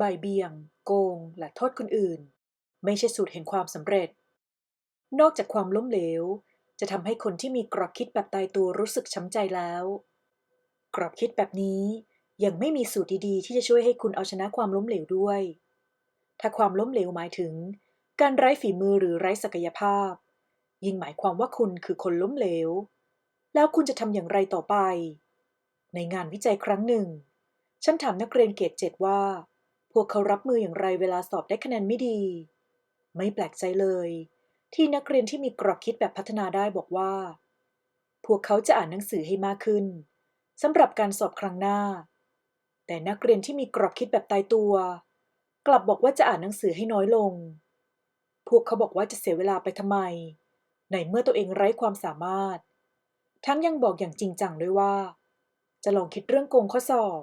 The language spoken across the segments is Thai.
บ่ายเบี่ยง โกง และโทษคนอื่น ไม่ใช่สูตรแห่งความสำเร็จ นอกจากความล้มเหลว จะทำให้คนที่มีกรอบคิดแบบตายตัวรู้สึกช้ำใจแล้ว กรอบคิดแบบนี้ยังไม่มีสูตรดีๆ ที่จะช่วยให้คุณเอาชนะความล้มเหลวด้วย ถ้าความล้มเหลวหมายถึง การไร้ฝีมือหรือไร้ศักยภาพ ยิ่งหมายความว่าคุณคือคนล้มเหลว แล้วคุณจะทำอย่างไรต่อไป ในงานวิจัยครั้งหนึ่ง ฉันถามนักเรียนเกรดเจ็ดว่า พวกเขารับมืออย่างไรเวลาสอบได้คะแนนไม่ดี ไม่แปลกใจเลย ที่นักเรียนที่มีกรอบคิดแบบพัฒนาได้บอกว่า พวกเขาจะอ่านหนังสือให้มากขึ้นสำหรับการสอบครั้งหน้า แต่นักเรียนที่มีกรอบคิดแบบตายตัว กลับบอกว่าจะอ่านหนังสือให้น้อยลง พวกเขาบอกว่าจะเสียเวลาไปทำไม ในเมื่อตัวเองไร้ความสามารถ ทั้งยังบอกอย่างจริงจังด้วยว่า จะลองคิดเรื่องโกงข้อสอบ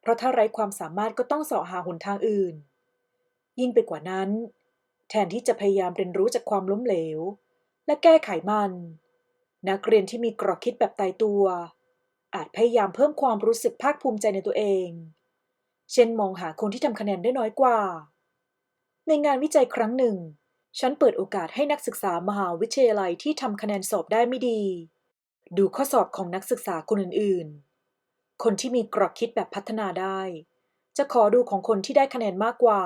เพราะถ้าไร้ความสามารถก็ต้องเสาะหาหนทางอื่น ยิ่งไปกว่านั้น แทนที่จะพยายามเรียนรู้จากความล้มเหลว และแก้ไขมัน นักเรียนที่มีกรอบคิดแบบตายตัว อาจพยายามเพิ่มความรู้สึกภาคภูมิใจในตัวเอง เช่นมองหาคนที่ทำคะแนนได้น้อยกว่า ในงานวิจัยครั้งหนึ่ง ฉันเปิดโอกาสให้นักศึกษามหาวิทยาลัยที่ทำคะแนนสอบได้ไม่ดี ดูข้อสอบของนักศึกษาคนอื่นๆ คนที่มีกรอบคิดแบบพัฒนาได้ จะขอดูของคนที่ได้คะแนนมากกว่า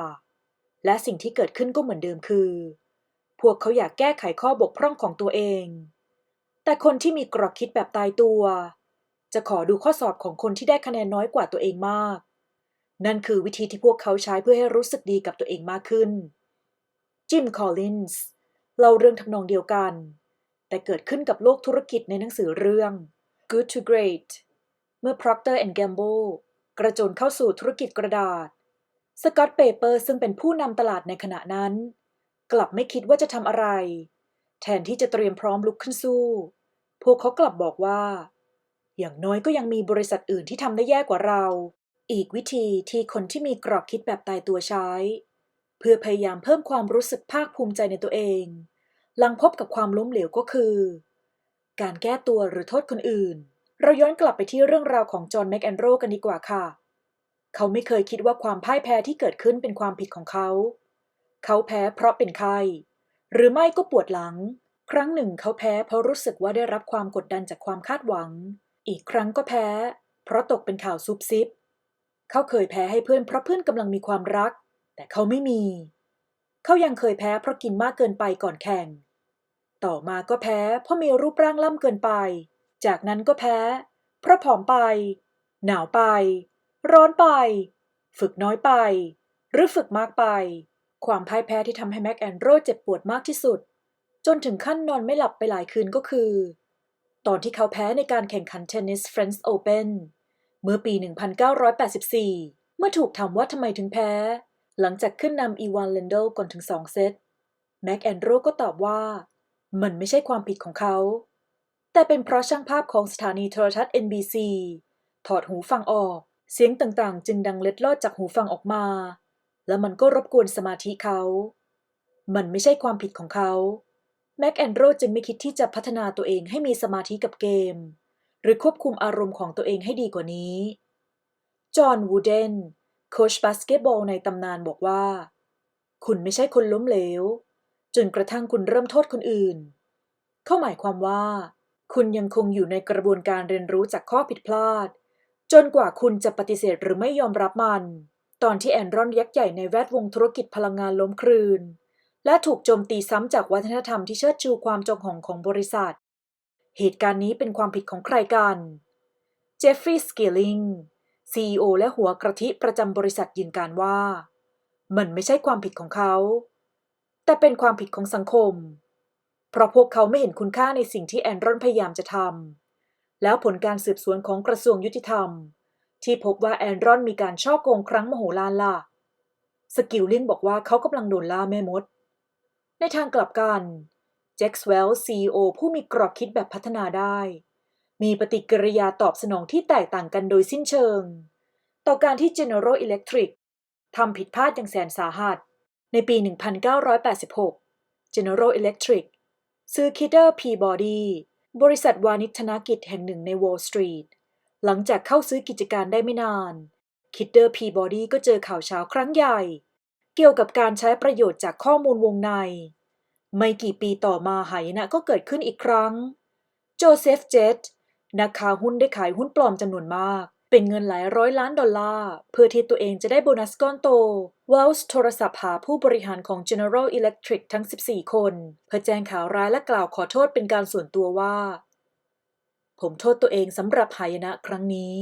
และสิ่งที่เกิดขึ้นก็เหมือนเดิมคือ พวกเขาอยากแก้ไขข้อบกพร่องของตัวเอง แต่คนที่มีกรอบคิดแบบตายตัว จะขอดูข้อสอบของคนที่ได้คะแนนน้อยกว่าตัวเองมาก นั่นคือวิธีที่พวกเขาใช้เพื่อให้รู้สึกดีกับตัวเองมากขึ้น จิม คอลลินส์เล่าเรื่องทำนองเดียวกัน แต่เกิดขึ้นกับโลกธุรกิจในหนังสือเรื่อง Good to Great เมื่อ Procter Gamble กระโจนเข้าสู่ธุรกิจกระดาษสกอตเปเปอร์ซึ่งเป็นผู้นำตลาดในขณะนั้น กลับไม่คิดว่าจะทำอะไร แทนที่จะเตรียมพร้อมลุกขึ้นสู้ พวกเขากลับบอกว่า อย่างน้อยก็ยังมีบริษัทอื่นที่ทำได้แย่กว่าเรา อีกวิธีที่คนที่มีกรอบคิดแบบตายตัวใช้ เพื่อพยายามเพิ่มความรู้สึกภาคภูมิใจในตัวเอง หลังพบกับความล้มเหลวก็คือ การแก้ตัวหรือโทษคนอื่น เราย้อนกลับไปที่เรื่องราวของจอห์นแมคแอนโรกันดีกว่าค่ะ เขาไม่เคยคิดว่าความพ่ายแพ้ที่เกิดขึ้นเป็นความผิดของเขา เขาแพ้เพราะเป็นไข้ หรือไม่ก็ปวดหลัง ครั้งหนึ่งเขาแพ้เพราะรู้สึกว่าได้รับความกดดันจากความคาดหวัง อีกครั้งก็แพ้ เพราะตกเป็นข่าวซุบซิบ เขาเคยแพ้ให้เพื่อนเพราะเพื่อนกำลังมีความรัก แต่เขาไม่มี เขายังเคยแพ้เพราะกินมากเกินไปก่อนแข่ง ต่อมาก็แพ้เพราะมีรูปร่างล่ำเกินไป จากนั้นก็แพ้ เพราะผอมไป หนาวไป ร้อนไป ฝึกน้อยไป หรือฝึกมากไป ความพ่ายแพ้ที่ทำให้แม็กแอนโรเจ็บปวดมากที่สุด จนถึงขั้นนอนไม่หลับไปหลายคืนก็คือ ตอนที่เขาแพ้ในการแข่งขันเทนนิส French Open เมื่อปี 1984 เมื่อถูกถามว่าทำไมถึงแพ้ หลังจากขึ้นนำอีวานเลนโดก่อนถึงสองเซตแม็กแอนโรก็ตอบว่า มันไม่ใช่ความผิดของเขา แต่เป็นเพราะช่างภาพของสถานีโทรทัศน์ NBC ถอดหูฟังออก เสียงต่างๆ จึงดังเล็ดลอดจากหูฟังออกมา แล้วมันก็รบกวนสมาธิเขา มันไม่ใช่ความผิดของเขาแม็กแอนโดรจึงไม่คิดที่จะพัฒนาตัวเองให้มีสมาธิกับเกม หรือควบคุมอารมณ์ของตัวเองให้ดีกว่านี้ จอห์นวูเดนโค้ชบาสเกตบอลในตำนานบอกว่า คุณไม่ใช่คนล้มเหลว จนกระทั่งคุณเริ่มโทษคนอื่น เข้าหมายความว่า คุณยังคงอยู่ในกระบวนการเรียนรู้จากข้อผิดพลาด จนกว่าคุณจะปฏิเสธหรือไม่ยอมรับมัน ตอนที่แอนรอนยักษ์ใหญ่ในแวดวงธุรกิจพลังงานล้มคลืน และถูกโจมตีซ้ำจากวัฒนธรรมที่เชิดชูความจงหองของบริษัท เหตุการณ์นี้เป็นความผิดของใครกัน เจฟฟรีย์สเกลิง CEO และหัวกระทิประจำบริษัทยืนการว่า มันไม่ใช่ความผิดของเขา แต่เป็นความผิดของสังคม เพราะพวกเขาไม่เห็นคุณค่าในสิ่งที่แอนรอนพยายามจะทำแล้วผลการสืบสวนของกระทรวงยุติธรรม ที่พบว่าแอนรอนมีการช่อโกงครั้งมโหฬารล่ะสกิลลิงบอกว่าเขากำลังโดนล่าแม่มด ในทางกลับกันแจ็คสเวลล์ซีอผู้มีกรอบคิดแบบพัฒนาได้ มีปฏิกิริยาตอบสนองที่แตกต่างกันโดยสิ้นเชิง ต่อการที่ General Electric ทำผิดพลาดอย่างแสนสาหัส ในปี 1986 General Electric ซื้อ Kidder Peabody บริษัทวานิชธนกิจแห่งหนึ่งใน Wall Street หลังจากเข้าซื้อกิจการได้ไม่นานคิดเดอร์พีบอดี้ก็เจอข่าวเช้าครั้งใหญ่ เกี่ยวกับการใช้ประโยชน์จากข้อมูลวงใน ไม่กี่ปีต่อมาหายนะก็เกิดขึ้นอีกครั้ง โจเซฟเจตนักค้าหุ้นได้ขายหุ้นปลอมจำนวนมาก เป็นเงินหลายร้อยล้านดอลลาร์ เพื่อที่ตัวเองจะได้โบนัสก้อนโตว e ลส์โทรศัพท์หาผู้บริหารของ General Electric ทั้ง 14 คน เพื่อแจ้งข่าวร้ายและกล่าวขอโทษเป็นการส่วนตัวว่า ผมโทษตัวเองสำหรับหายนะครั้งนี้